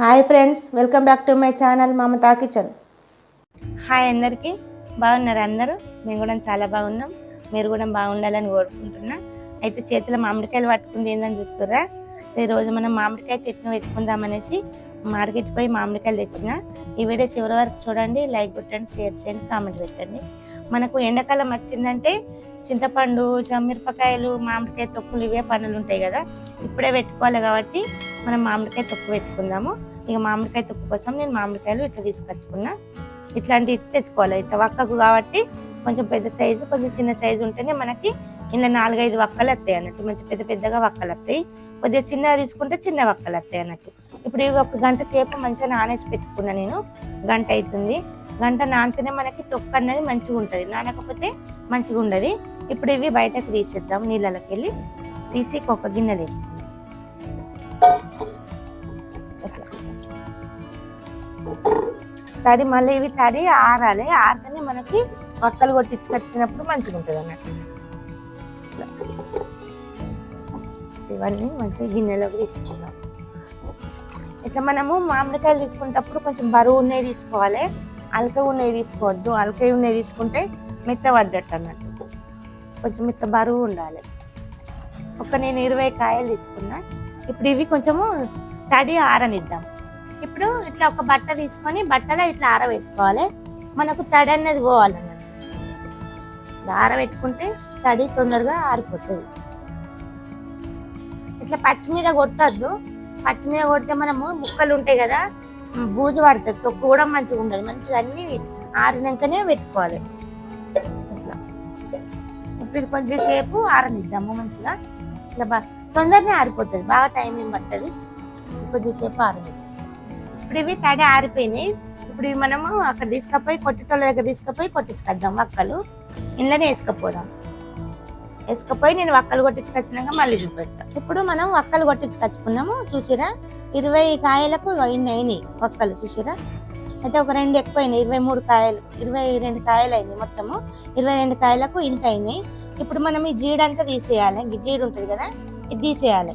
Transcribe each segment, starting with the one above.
Hi friends welcome back to my channel Mamata kitchen. Hi అందరికీ. బాగున్నారు అందరూ? మేము కూడా చాలా బాగున్నాం. మీరు కూడా బాగుండాలని కోరుకుంటున్నా. అయితే చేతిలో మామిడికాయలు పట్టుకుంది ఏందని చూస్తుర్రా? ఈరోజు మనం మామిడికాయ చట్నీ పెట్టుకుందామనేసి మార్కెట్ పోయి మామిడికాయలు తెచ్చిన. ఈ వీడియో చివరి వరకు చూడండి లైక్ కొట్టండి షేర్ చేయండి కామెంట్ పెట్టండి. మనకు ఎండాకాలం వచ్చిందంటే చింతపండు మిరపకాయలు మామిడికాయ తొక్కులు ఇవే పనులు ఉంటాయి కదా. ఇప్పుడే పెట్టుకోవాలి కాబట్టి మనం మామిడికాయ తొక్కు పెట్టుకుందాము. ఇక మామిడికాయ తొక్కు కోసం నేను మామిడికాయలు ఇట్లా తీసుకొచ్చుకున్నా. ఇట్లాంటివి తెచ్చుకోవాలి. ఇట్లా వక్కకు కాబట్టి కొంచెం పెద్ద సైజు కొంచెం చిన్న సైజు ఉంటేనే మనకి ఇలా నాలుగైదు వక్కలు వస్తాయి అన్నట్టు. మంచి పెద్ద పెద్దగా వక్కలు వస్తాయి. కొద్దిగా చిన్నగా తీసుకుంటే చిన్న వక్కలు వస్తాయి అన్నట్టు. ఇప్పుడు ఇవి ఒక గంట సేపు మంచిగా నానేసి పెట్టుకున్నా నేను. గంట అవుతుంది. గంట నానితేనే మనకి తొక్క అనేది మంచిగా ఉంటుంది. నానకపోతే మంచిగా ఉండదు. ఇప్పుడు ఇవి బయటకు తీసేద్దాం. నీళ్ళకి వెళ్ళి తీసి ఒక గిన్నెలు వేసుకుందాం తడి మళ్ళీ ఇవి తడి ఆరాలి. ఆరితేనే మనకి వక్కలు కొట్టించుకొచ్చినప్పుడు మంచిగా ఉంటుంది అన్నట్టు. ఇవన్నీ మంచిగా గిన్నెలోకి తీసుకుందాం. ఇట్లా మనము మామిడికాయలు తీసుకునేటప్పుడు కొంచెం బరువు తీసుకోవాలి. అలక ఉన్నవి తీసుకోవద్దు అలక ఉన్నవి తీసుకుంటే మిత్త పడ్డట్టు అన్నట్టు. కొంచెం ఇట్లా బరువు ఉండాలి. ఒక నేను ఇరవై కాయలు తీసుకున్నా. ఇప్పుడు ఇవి కొంచెము తడి ఆరనిద్దాం. ఇప్పుడు ఇట్లా ఒక బట్ట తీసుకొని బట్టలో ఇట్లా ఆరబెట్టుకోవాలి. మనకు తడి అనేది పోవాలన్నమాట ఇట్లా ఆరబెట్టుకుంటే తడి తొందరగా ఆరిపోతుంది. ఇట్లా పచ్చి మీద కొట్టద్దు. పచ్చి మీద కొడితే మనము ముక్కలు ఉంటాయి కదా బూజు పడుతుంది. తొక్కు కూడా మంచిగా ఉండదు. మంచిగా అన్ని ఆరినాకనే పెట్టుకోవాలి. ఇట్లా. ఇప్పుడు ఇది కొద్దిసేపు ఆరనిద్దాము మంచిగా. ఇట్లా బాగా తొందరనే ఆరిపోతుంది. బాగా టైం ఏం పడుతుంది కొద్దిసేపు ఆరనిద్దాం. ఇప్పుడు ఇవి తడి ఆరిపోయినాయి. ఇప్పుడు ఇవి మనము అక్కడ తీసుకపోయి కొట్టేటోళ్ళ దగ్గర తీసుకపోయి కొట్టించుకొద్దాం వక్కలు ఇంట్లోనే వేసుకపోదాం. వేసుకపోయి నేను వక్కలు కొట్టించుకొచ్చినాక మళ్ళీ చూపెడతా. ఇప్పుడు మనం వక్కలు కొట్టించుకొచ్చుకున్నాము చూసిరా? ఇరవై కాయలకు ఇన్ని అయినాయి వక్కలు చూసిరా? అయితే ఒక రెండు ఎక్కువైనాయి ఇరవై మూడు కాయలు ఇరవై రెండు కాయలు అయినాయి మొత్తము. ఇరవై రెండు కాయలకు ఇంత అయినాయి. ఇప్పుడు మనం ఈ జీడంతా తీసేయాలి. ఈ జీడు ఉంటుంది కదా ఇది తీసేయాలి.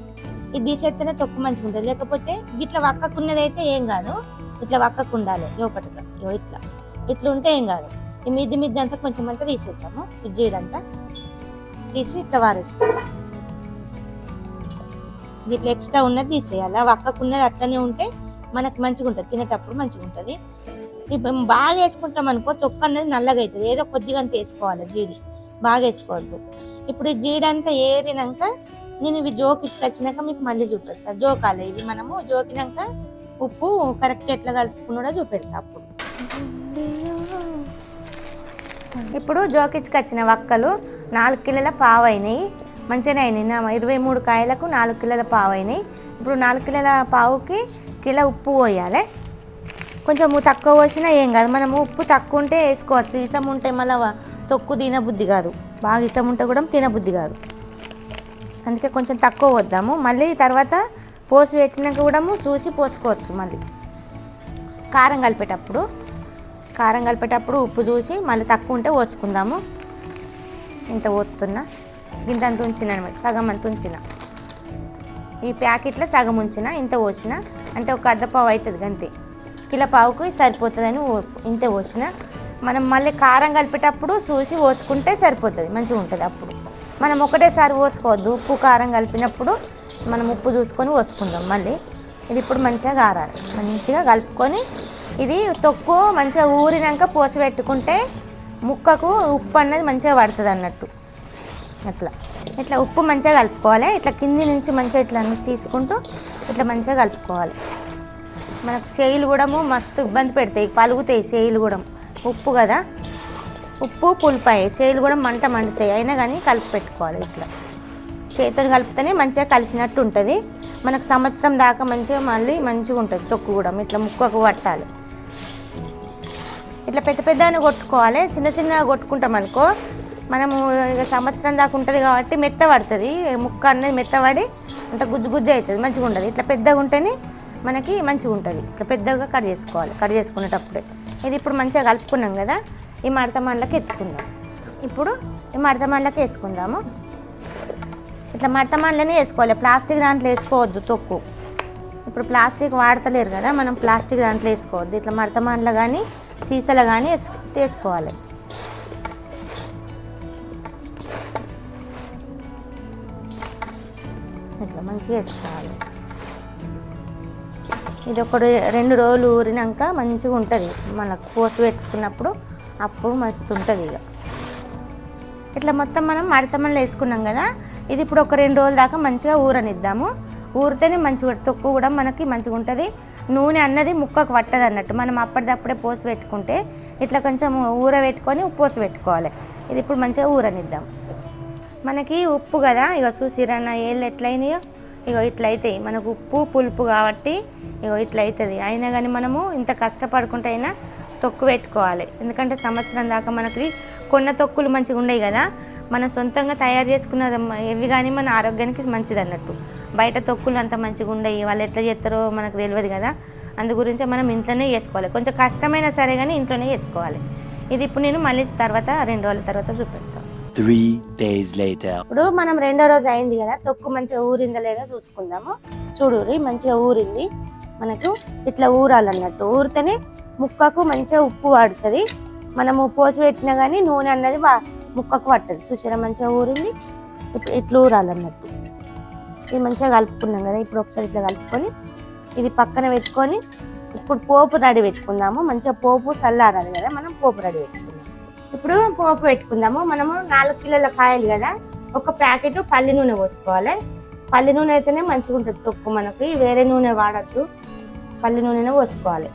ఇది తీసేస్తేనే తొక్కు మంచిగా ఉంటుంది. లేకపోతే ఇట్లా వక్కకున్నది అయితే ఏం కాదు. ఇట్లా వక్కకు ఉండాలి లోపటిగా ఇట్లా. ఇట్లా ఉంటే ఏం కాదు. ఈ మిద్ది మిద్ది అంతా కొంచెం అంతా తీసేద్దాము. ఈ జీడంతా తీసి ఇట్లా వారేసుకోవాలి ఇట్లా ఎక్స్ట్రా ఉన్నది తీసేయాలి. ఆ వక్కకు ఉన్నది అట్లనే ఉంటే మనకు మంచిగా ఉంటుంది తినేటప్పుడు మంచిగా ఉంటుంది ఇప్పుడు బాగా వేసుకుంటాం అనుకో తొక్క అనేది నల్లగా అవుతుంది ఏదో కొద్దిగా అంత వేసుకోవాలి జీడి. బాగా వేసుకోవద్దు. ఇప్పుడు ఈ జీడి అంతా ఏరినాక నేను ఇవి జోకిచ్చుకొచ్చినాక మీకు మళ్ళీ చూపెడతా. జోకాలి ఇవి మనము జోకినాక ఉప్పు కరెక్ట్ ఎట్లా కలుపుకున్నాడో చూపెడతా అప్పుడు. ఇప్పుడు జోకిచ్చుకొచ్చిన వక్కలు నాలుగు కిలోల పావు అయినాయి మంచిగానే అయినాయి. నా ఇరవై మూడు కాయలకు నాలుగు కిలోల పావు అయినాయి ఇప్పుడు నాలుగు కిలోల పావుకి కిలో ఉప్పు పోయాలి. కొంచెం తక్కువ పోసినా ఏం కాదు. మనం ఉప్పు తక్కువ ఉంటే వేసుకోవచ్చు. ఇసం ఉంటే మళ్ళీ తొక్కు తినబుద్ధి కాదు. బాగా ఇసం ఉంటే కూడా తినబుద్ధి కాదు. అందుకే కొంచెం తక్కువ వద్దాము మళ్ళీ తర్వాత పోసి పెట్టినాక కూడా చూసి పోసుకోవచ్చు మళ్ళీ. కారం కలిపేటప్పుడు. కారం కలిపేటప్పుడు ఉప్పు చూసి మళ్ళీ తక్కువ ఉంటే పోసుకుందాము. ఇంత పోతున్నా ఇంత అంత ఉంచిన అనమాట సగం అంత ఉంచిన. ఈ ప్యాకెట్లో సగం ఉంచిన ఇంత పోసిన. అంటే ఒక అద్దపావు పావు అవుతుంది అంతే కిలో పావుకి సరిపోతుందని ఇంత పోసిన. మనం మళ్ళీ కారం కలిపేటప్పుడు చూసి పోసుకుంటే సరిపోతుంది మంచిగా ఉంటుంది అప్పుడు. మనం ఒకటేసారి పోసుకోవద్దు ఉప్పు కారం కలిపినప్పుడు మనం ఉప్పు చూసుకొని పోసుకుందాం మళ్ళీ. ఇది ఇప్పుడు మంచిగా కారాలి మంచిగా కలుపుకొని ఇది తొక్కు మంచిగా ఊరినాక పోసి పెట్టుకుంటే ముక్కకు ఉప్పు అన్నది మంచిగా పడుతుంది అన్నట్టు. అట్లా. ఇట్లా ఉప్పు మంచిగా కలుపుకోవాలి. ఇట్లా కింది నుంచి మంచిగా ఇట్లా తీసుకుంటూ ఇట్లా మంచిగా కలుపుకోవాలి. మనకు చేయిలు కూడా మస్తు ఇబ్బంది పెడతాయి. పలుగుతాయి చేయిలు కూడా. ఉప్పు కదా. ఉప్పు పులిపాయి చేయిలు కూడా మంట మండుతాయి. అయినా కానీ కలిపి పెట్టుకోవాలి ఇట్లా. చేతితో కలిపితేనే మంచిగా కలిసినట్టు ఉంటుంది. మనకు సంవత్సరం దాకా మంచిగా మళ్ళీ మంచిగా ఉంటుంది తొక్కు కూడా. ఇట్లా ముక్కకు పట్టాలి. ఇట్లా పెద్ద పెద్దగా కొట్టుకోవాలి. చిన్న చిన్నగా కొట్టుకుంటాం అనుకో మనము ఇక సంవత్సరం దాకా ఉంటుంది కాబట్టి మెత్త పడుతుంది. ముక్క అనేది మెత్తపడి అంత గుజ్జు గుజ్జు అవుతుంది మంచిగా ఉంటుంది ఇట్లా పెద్దగా ఉంటేనే మనకి మంచిగా ఉంటుంది. ఇట్లా పెద్దగా కట్ చేసుకోవాలి కట్ చేసుకునేటప్పుడే. ఇది ఇప్పుడు మంచిగా కలుపుకున్నాం కదా ఈ మడత మండలకి ఎత్తుకుందాం. ఇప్పుడు ఈ మడత మండలకి వేసుకుందాము. ఇట్లా మడత మండలనే వేసుకోవాలి. ప్లాస్టిక్ దాంట్లో వేసుకోవద్దు తొక్కు. ఇప్పుడు ప్లాస్టిక్ వాడతలేరు కదా మనం ప్లాస్టిక్ దాంట్లో వేసుకోవద్దు. ఇట్లా మడతమాండ్లో కానీ సీసాలు కానీ వేసుకోవాలి ఇట్లా మంచిగా వేసుకోవాలి. ఇది ఒక రెండు రోజులు ఊరినాక మంచిగా ఉంటుంది. మనకు కోసి పెట్టుకున్నప్పుడు అప్పుడు మస్తు ఉంటుంది ఇక ఇట్లా మొత్తం మనం మడతమల్లి వేసుకున్నాం కదా ఇది ఇప్పుడు ఒక రెండు రోజుల దాకా మంచిగా ఊరనిద్దాము. ఊరితేనే మంచిగా తొక్కు కూడా మనకి మంచిగా ఉంటుంది. నూనె అన్నది ముక్కకు పట్టదు అన్నట్టు. మనం అప్పటిదప్పుడే పోసి పెట్టుకుంటే ఇట్లా కొంచెం ఊర పెట్టుకొని పోసి పెట్టుకోవాలి. ఇది ఇప్పుడు మంచిగా ఊరనిద్దాం. మనకి ఉప్పు కదా. ఇక చూసిరన్న ఏళ్ళు ఎట్లయినాయో? ఇగో ఇట్లయితాయి మనకు ఉప్పు పులుపు కాబట్టి ఇగో ఇట్లయితుంది. అవుతుంది అయినా కానీ మనము ఇంత కష్టపడుకుంటే అయినా తొక్కు పెట్టుకోవాలి. ఎందుకంటే సంవత్సరం దాకా మనకి కొన్న తొక్కులు మంచిగా ఉండవు కదా. మనం సొంతంగా తయారు చేసుకున్న ఇవి కానీ మన ఆరోగ్యానికి మంచిది అన్నట్టు. బయట తొక్కులు అంత మంచిగా ఉండవు వాళ్ళు ఎట్లా చేస్తారో మనకు తెలియదు కదా. అందు గురించి మనం ఇంట్లోనే చేసుకోవాలి. కొంచెం కష్టమైనా సరే కానీ ఇంట్లోనే చేసుకోవాలి. ఇది ఇప్పుడు నేను మళ్ళీ తర్వాత రెండు రోజుల తర్వాత చూపెడతాను. ఇప్పుడు మనం రెండో రోజు అయింది కదా. తొక్కు మంచిగా ఊరిందా లేదా చూసుకుందాము. చూడురి మంచిగా ఊరింది. మనకు ఇట్లా ఊరాలన్నట్టు. ఊరితేనే ముక్కకు మంచిగా ఉప్పు పడుతుంది మనము పోసి పెట్టినా కానీ నూనె అన్నది బా ముక్కకు పట్టదు. చూసారా? మంచిగా ఊరింది. ఇట్లా ఊరాలన్నట్టు. ఇది మంచిగా కలుపుకున్నాం కదా ఇప్పుడు ఒకసారి ఇట్లా కలుపుకొని ఇది పక్కన పెట్టుకొని ఇప్పుడు పోపు రెడీ పెట్టుకుందాము. మంచిగా పోపు చల్లారాలి కదా మనం పోపు రెడీ పెట్టుకుందాం. ఇప్పుడు పోపు పెట్టుకుందాము. మనము నాలుగు కిలోల కాయలు కదా ఒక ప్యాకెట్ పల్లి నూనె పోసుకోవాలి. పల్లి నూనె అయితేనే మంచిగా ఉంటుంది తొక్కు మనకి వేరే నూనె వాడద్దు. పల్లి నూనెనే పోసుకోవాలి.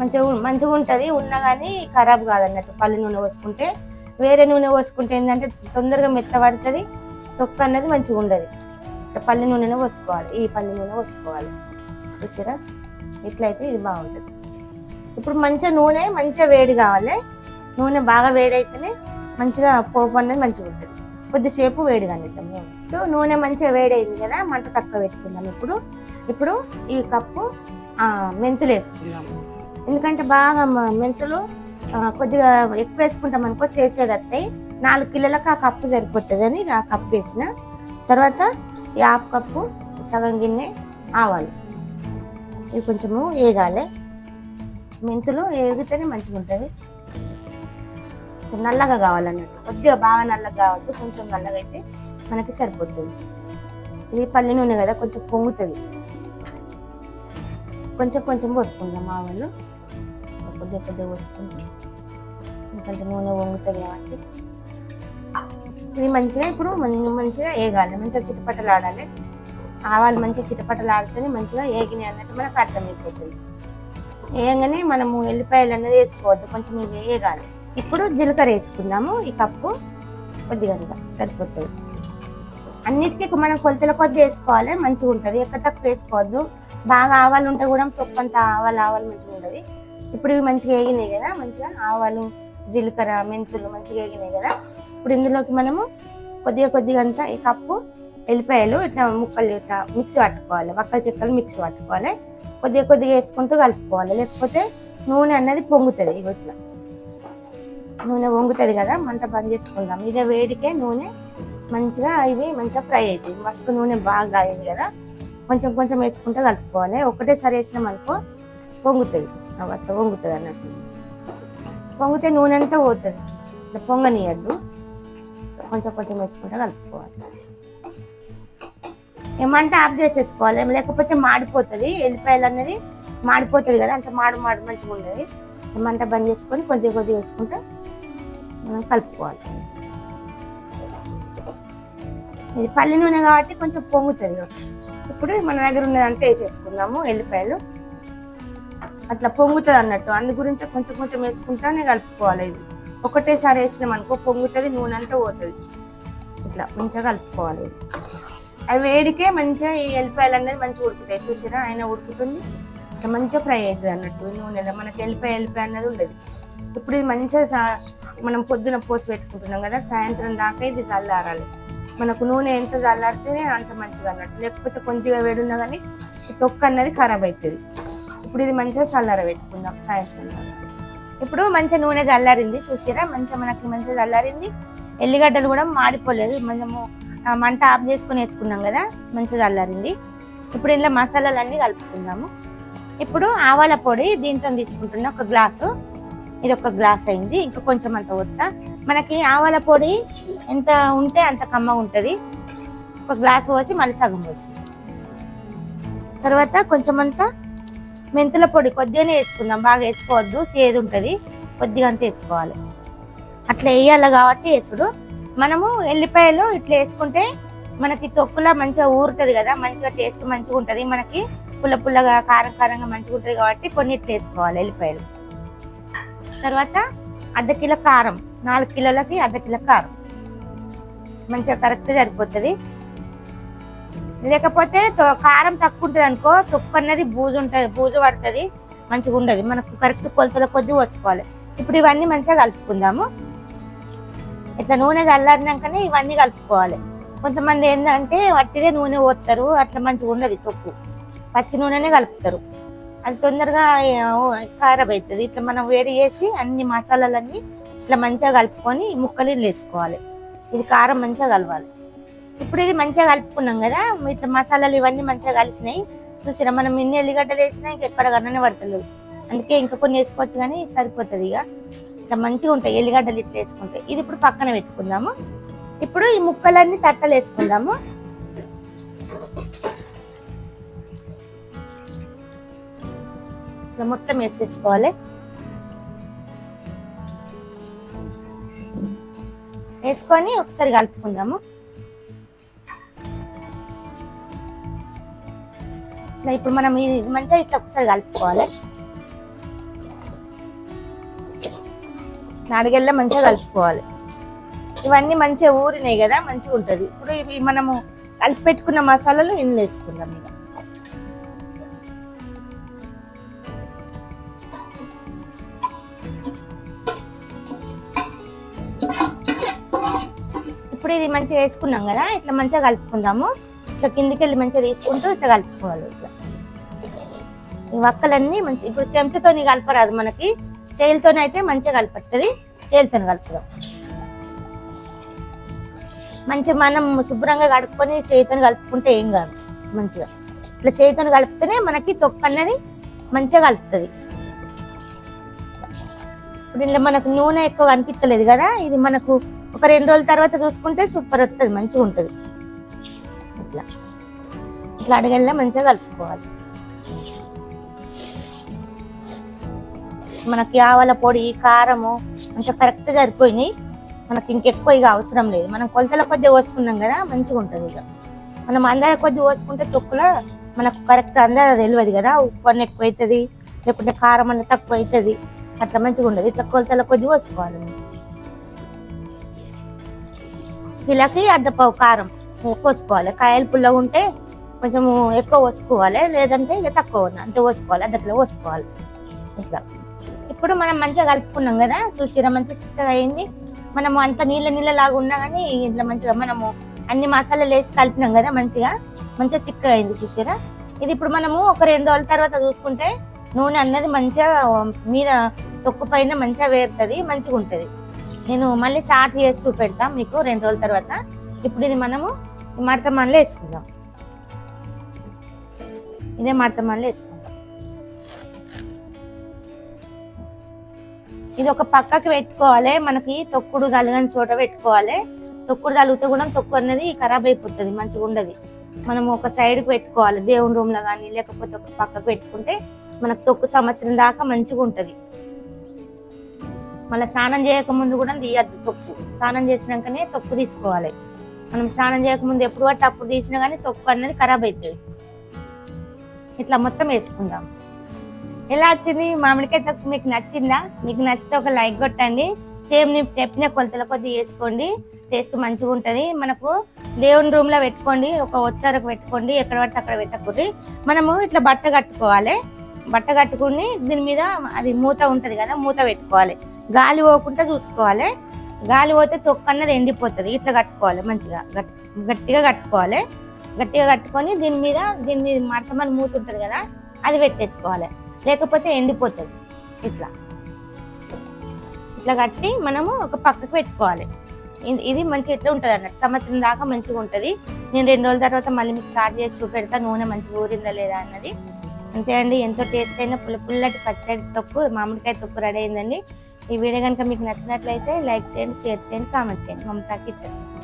మంచిగా మంచిగా ఉంటుంది. ఉన్నా కానీ ఖరాబ్ కాదన్నట్టు పల్లి నూనె పోసుకుంటే. వేరే నూనె పోసుకుంటే ఏంటంటే తొందరగా మెత్తబడుతుంది తొక్కు అన్నది మంచిగా ఉండదు. పల్లి నూనెనే పోసుకోవాలి. ఈ పల్లి నూనె పోసుకోవాలి. చూసారా ఇట్లయితే ఇది బాగుంటుంది. ఇప్పుడు మంచిగా నూనె మంచిగా వేడి కావాలి. నూనె బాగా వేడి మంచిగా పోపు అనేది మంచిగా ఉంటుంది. కొద్దిసేపు వేడిగా అందిద్దాం నూనె ఇప్పుడు నూనె మంచిగా వేడైంది కదా మంట తక్కువ పెట్టుకుందాం ఇప్పుడు. ఇప్పుడు ఈ కప్పు మెంతులు వేసుకుందాము ఎందుకంటే బాగా మెంతులు కొద్దిగా ఎక్కువ వేసుకుంటాం అనుకో చేసేది వస్తాయి నాలుగు కిలోలకు ఆ కప్పు సరిపోతుంది అని ఆ కప్పు వేసిన. తర్వాత ఈ హాఫ్ కప్పు సగం గిన్నె ఆవాలు. ఇవి కొంచెము వేగాలి. మెంతులు వేగితేనే మంచిగా ఉంటుంది కొంచెం నల్లగా కావాలన్నట్టు. కొద్దిగా బాగా నల్లగా కావద్దు కొంచెం నల్లగా అయితే మనకి సరిపోతుంది ఇది పల్లి నూనె కదా కొంచెం పొంగుతుంది. కొంచెం కొంచెం పోసుకుందాం ఆవాలు. కొద్దిగా కొద్దిగా పోసుకుందాం. ఎందుకంటే నూనె పొంగుతుంది కాబట్టి. ఇది మంచిగా ఇప్పుడు మంచిగా వేగాలి మంచిగా చిటపటలు ఆడాలి ఆవాలు మంచిగా చిటపటలు ఆడితేనే మంచిగా ఏగినాయి అన్నట్టు మనకు అర్థమైపోతుంది. వేయగానే మనము ఎల్లిపాయలు అన్నది వేసుకోవద్దు. కొంచెం ఇవి వేయగాలి ఇప్పుడు జీలకర్ర వేసుకుందాము. ఈ కప్పు కొద్దిగా సరిపోతుంది. అన్నిటికీ మనం కొలతల కొద్ది వేసుకోవాలి. మంచిగా ఉంటుంది. ఎక్క తక్కువ వేసుకోవద్దు. బాగా ఆవాలు ఉంటే కూడా తొక్కంత ఆవాలు ఆవాలు మంచిగా ఉంటుంది ఇప్పుడు ఇవి మంచిగా వేగినాయి కదా. మంచిగా ఆవాలు జీలకర్ర మెంతులు మంచిగా వేగినాయి కదా. ఇప్పుడు ఇందులోకి మనము కొద్దిగా కొద్దిగా అంతా ఈ కప్పు ఎల్లిపాయలు ఇట్లా ముక్కలు ఇట్లా మిక్సీ పట్టుకోవాలి. వక్కల చెక్కలు మిక్సీ పట్టుకోవాలి. కొద్దిగా కొద్దిగా వేసుకుంటూ కలుపుకోవాలి. లేకపోతే నూనె అన్నది పొంగుతుంది. ఇగో ఇట్లా. నూనె వంగుతుంది కదా మంట బంద్ చేసుకుందాం. ఇదే వేడికే నూనె మంచిగా ఇవి మంచిగా ఫ్రై అవుతుంది మస్తు నూనె బాగా అయింది కదా. కొంచెం కొంచెం వేసుకుంటే కలుపుకోవాలి. ఒకటేసారి వేసినాం అనుకో పొంగుతుంది. అట్లా పొంగుతుంది అన్నట్టు. పొంగితే నూనె అంతా పోతుంది. ఇట్లా పొంగనీయద్దు. కొంచెం కొంచెం వేసుకుంటే కలుపుకోవాలి. ఏమంటే ఆఫ్ చేసేసుకోవాలి. లేకపోతే మాడిపోతుంది. ఎల్లిపాయలు అనేది మాడిపోతుంది కదా అంత మాడు మాడు మంచిగా ఉండదు. ఏమంట బంద్ చేసుకొని కొద్దిగా కొద్దిగా వేసుకుంటే మనం కలుపుకోవాలి. ఇది పల్లి నూనె కాబట్టి కొంచెం పొంగుతుంది. ఇప్పుడు మన దగ్గర ఉన్నదంతా వేసేసుకుందాము ఎల్లిపాయలు అట్లా పొంగుతుంది అన్నట్టు అందు గురించి కొంచెం కొంచెం వేసుకుంటానే కలుపుకోవాలి ఇది. ఒకటేసారి వేసినాం అనుకో పొంగుతుంది నూనె అంతా పోతుంది. ఇట్లా మంచిగా కలుపుకోవాలి. అవి వేడికే మంచిగా ఈ ఎల్లిపాయలు అనేది మంచిగా ఉడుకుతాయి. చూసారా ఆయన ఉడుకుతుంది. ఇట్లా మంచిగా ఫ్రై అవుతుంది అన్నట్టు. నూనెలో మనకి ఎల్లిపాయ ఎల్లిపాయ అన్నది ఉండదు. ఇప్పుడు ఇది మంచిగా మనం పొద్దున పోసి పెట్టుకుంటున్నాం కదా సాయంత్రం దాకా ఇది చల్లారాలి. మనకు నూనె ఎంత చల్లారితేనే అంత మంచిగా అన్నట్టు. లేకపోతే కొద్దిగా వేడున్నా కానీ తొక్క అన్నది ఖరాబ్ అవుతుంది. ఇప్పుడు ఇది మంచిగా చల్లార పెట్టుకుందాం సాయంత్రం దాకా. ఇప్పుడు మంచిగా నూనె చల్లారింది చూసారా మంచిగా మనకి మంచిగా చల్లారింది. ఎల్లిగడ్డలు కూడా మాడిపోలేదు. మనము మంట ఆఫ్ చేసుకొని వేసుకున్నాం కదా? మంచిగా చల్లారింది. ఇప్పుడు ఇందులో మసాలాలన్నీ కలుపుకుందాము. ఇప్పుడు ఆవాల పొడి దీంతో తీసుకుంటున్నా ఒక గ్లాసు. ఇది ఒక గ్లాస్ అయింది. ఇంకా కొంచెం అంత వద్ద మనకి ఆవాల పొడి ఎంత ఉంటే అంత కమ్మ ఉంటుంది. ఒక గ్లాస్ పోసి మళ్ళీ సగం పోసి. తర్వాత కొంచెం అంతా మెంతుల పొడి కొద్దిగానే వేసుకుందాం. బాగా వేసుకోవద్దు. చేదు ఉంటుంది. కొద్దిగా అంత వేసుకోవాలి. అట్లా వేయాలి కాబట్టి వేసుడు. మనము ఎల్లిపాయలు ఇట్లా వేసుకుంటే మనకి తొక్కులా మంచిగా ఊరుతుంది కదా. మంచిగా టేస్ట్ మంచిగా ఉంటుంది. మనకి పుల్ల పుల్లగా కారం కారంగా మంచిగా ఉంటుంది కాబట్టి కొన్ని ఇట్లా వేసుకోవాలి ఎల్లిపాయలు. తర్వాత అర్ధ కిలో కారం. నాలుగు కిలోలకి అర్ధ కిలో కారం. మంచిగా కరెక్ట్ సరిపోతుంది. లేకపోతే కారం తక్కువ ఉంటుంది అనుకో తొక్కు అనేది బూజు ఉంటుంది బూజు పడుతుంది మంచిగా ఉండదు. మనకు కరెక్ట్ కొలతల కొద్దీ వసుకోవాలి ఇప్పుడు ఇవన్నీ మంచిగా కలుపుకుందాము. ఇట్లా నూనె చల్లారినాకనే ఇవన్నీ కలుపుకోవాలి. కొంతమంది ఏంటంటే వట్టిదే నూనె పోస్తారు అట్లా మంచిగా ఉండదు తొక్కు పచ్చి నూనెనే కలుపుతారు. అది తొందరగా ఖరాబ్ అవుతుంది ఇట్లా మనం వేడి చేసి అన్ని మసాలాలన్నీ ఇట్లా మంచిగా కలుపుకొని ముక్కలు వేసుకోవాలి. ఇది కారం మంచిగా కలవాలి. ఇప్పుడు ఇది మంచిగా కలుపుకున్నాం కదా. ఇట్లా మసాలాలు ఇవన్నీ మంచిగా కలిసినాయి. చూసినా మనం ఇన్ని ఎల్లిగడ్డలు వేసినా ఇంకెక్కడ కన్నా పడతలేదు. అందుకే ఇంకా కొన్ని వేసుకోవచ్చు కానీ సరిపోతుంది ఇక. ఇట్లా మంచిగా ఉంటాయి. ఎల్లిగడ్డలు ఇట్లా వేసుకుంటే. ఇది ఇప్పుడు పక్కన పెట్టుకుందాము. ఇప్పుడు ఈ ముక్కలన్నీ తట్టలు వేసుకుందాము. ఇట్లా మొత్తం వేసేసుకోవాలి. వేసుకొని ఒకసారి కలుపుకుందాము. ఇట్లా ఇప్పుడు మనం ఇది మంచిగా ఇట్లా ఒకసారి కలుపుకోవాలి. నాడిగల్లా మంచిగా కలుపుకోవాలి. ఇవన్నీ మంచిగా ఊరినాయి కదా మంచిగా ఉంటుంది. ఇప్పుడు ఇవి మనము కలిపి పెట్టుకున్న మసాలాలు ఇందులో వేసుకుందాం ఇక. ఇప్పుడు ఇది మంచిగా వేసుకున్నాం కదా ఇట్లా మంచిగా కలుపుకుందాము. ఇట్లా కిందికి వెళ్ళి మంచిగా తీసుకుంటూ ఇట్లా కలుపుకోవాలి ఇట్లా. వక్కలన్నీ మంచి ఇప్పుడు చెంచాతో కలపరాదు మనకి. చేతులతోనే అయితే మంచిగా కలుపుతుంది చేతులతో కలుపుదాం. మంచిగా మనం శుభ్రంగా కడుక్కొని చేతిని కలుపుకుంటే ఏం కాదు. మంచిగా. ఇట్లా చేతిని కలిపితేనే మనకి తొక్క అనేది మంచిగా కలుపుతుంది. ఇప్పుడు ఇందులో మనకు నూనె ఎక్కువ అనిపించలేదు కదా? ఇది మనకు ఒక రెండు రోజుల తర్వాత చూసుకుంటే సూపర్ వస్తుంది మంచిగా ఉంటుంది ఇట్లా. ఇట్లా అడగల్లా మంచిగా కలుపుకోవాలి. మనకి ఆవల పొడి కారము మంచిగా కరెక్ట్ సరిపోయినాయి. మనకి ఇంకెక్కువ ఇక అవసరం లేదు. మనం కొలతల కొద్ది పోసుకున్నాం కదా మంచిగా ఉంటుంది ఇక. మనం అందరి కొద్ది పోసుకుంటే తొక్కులో మనకు కరెక్ట్ అందరూ తెలియదు కదా ఉప్పు అన్న ఎక్కువ అవుతుంది లేకుంటే కారం అన్న తక్కువ అవుతుంది అట్లా మంచిగా ఉండదు. ఇట్లా కొలతల కొద్ది పోసుకోవాలి కిలోకి అద్దపావు కారం పోసుకోవాలి. కాయలు పుల్లగా ఉంటే కొంచెం ఎక్కువ పోసుకోవాలి. లేదంటే ఇక తక్కువ అంతే పోసుకోవాలి. అద్దట్లో పోసుకోవాలి. ఇట్లా. ఇప్పుడు మనం మంచిగా కలుపుకున్నాం కదా? చూసిరా మంచిగా చిక్కగా అయింది. మనము అంత నీళ్ళ నీళ్ళ లాగా ఉన్నా కానీ ఇట్లా మంచిగా మనము అన్ని మసాలాలు వేసి కలిపినాం కదా మంచిగా? మంచిగా చిక్కగా అయింది చూసిరా ఇది ఇప్పుడు మనము ఒక రెండు రోజుల తర్వాత చూసుకుంటే నూనె అన్నది మంచిగా మీద తొక్కు పైన మంచిగా వేరుతుంది మంచిగా ఉంటుంది. నేను మళ్ళీ చాట్ చేసి చూపెడతా మీకు రెండు రోజుల తర్వాత. ఇప్పుడు ఇది మనము ఈ మడతమాన్లో వేసుకుందాం. ఇదే మడతమాన్లో వేసుకుందాం. ఇది ఒక పక్కకి పెట్టుకోవాలి. మనకి తొక్కుడు తలగని చోట పెట్టుకోవాలి. తొక్కుడు తలిగితే కూడా తొక్కు అనేది ఖరాబ్ అయిపోతుంది మంచిగా ఉండదు. మనం ఒక సైడ్కి పెట్టుకోవాలి దేవుని రూమ్లో కానీ లేకపోతే ఒక పక్కకు పెట్టుకుంటే మనకు తొక్కు సంవత్సరం దాకా మంచిగా ఉంటుంది. మళ్ళీ స్నానం చేయకముందు కూడా తీయద్దు తొక్కు. స్నానం చేసినాకనే తొక్కు తీసుకోవాలి. మనం స్నానం చేయకముందు ఎప్పుడు పట్టి అప్పుడు తీసినా కానీ తొక్కు అనేది ఖరాబ్ అవుతుంది. ఇట్లా మొత్తం వేసుకుందాం. ఎలా వచ్చింది? మామిడికాయ తొక్కు మీకు నచ్చిందా? మీకు నచ్చితే ఒక లైక్ కొట్టండి. సేమ్ నేను చెప్పిన కొలతల కొద్ది వేసుకోండి. టేస్ట్ మంచిగా ఉంటుంది. మనకు దేవుని రూమ్లో పెట్టుకోండి. ఒక వచ్చారకు పెట్టుకోండి. ఎక్కడ పడితే అక్కడ పెట్టకూడదు. మనము ఇట్లా బట్ట కట్టుకోవాలి. బట్ట కట్టుకుని దీని మీద అది మూత ఉంటుంది కదా మూత పెట్టుకోవాలి. గాలి పోకుండా చూసుకోవాలి. గాలి పోతే తొక్కు అన్నది ఎండిపోతుంది. ఇట్లా కట్టుకోవాలి మంచిగా. గట్టిగా కట్టుకోవాలి. గట్టిగా కట్టుకొని దీని మీద దీని మీద మడతమని మూత ఉంటుంది కదా అది పెట్టేసుకోవాలి. లేకపోతే ఎండిపోతుంది. ఇట్లా. ఇట్లా కట్టి మనము ఒక పక్కకు పెట్టుకోవాలి. ఇది- ఇది మంచిగా ఎట్లా ఉంటుంది అన్నట్టు. సంవత్సరం దాకా మంచిగా ఉంటుంది. నేను రెండు రోజుల తర్వాత మళ్ళీ మీకు స్టార్ట్ చేసి చూపెడతా. నూనె మంచిగా ఊరిందా లేదా అన్నది. అంతే అండి. ఎంతో టేస్ట్ అయిన పుల్ల పుల్లటి పచ్చడి తొక్కు మామిడికాయ తొక్కు రెడీ అయిందండి. ఈ వీడియో కనుక మీకు నచ్చినట్లయితే లైక్ చేయండి షేర్ చేయండి కామెంట్ చేయండి. మమతా కిచెన్.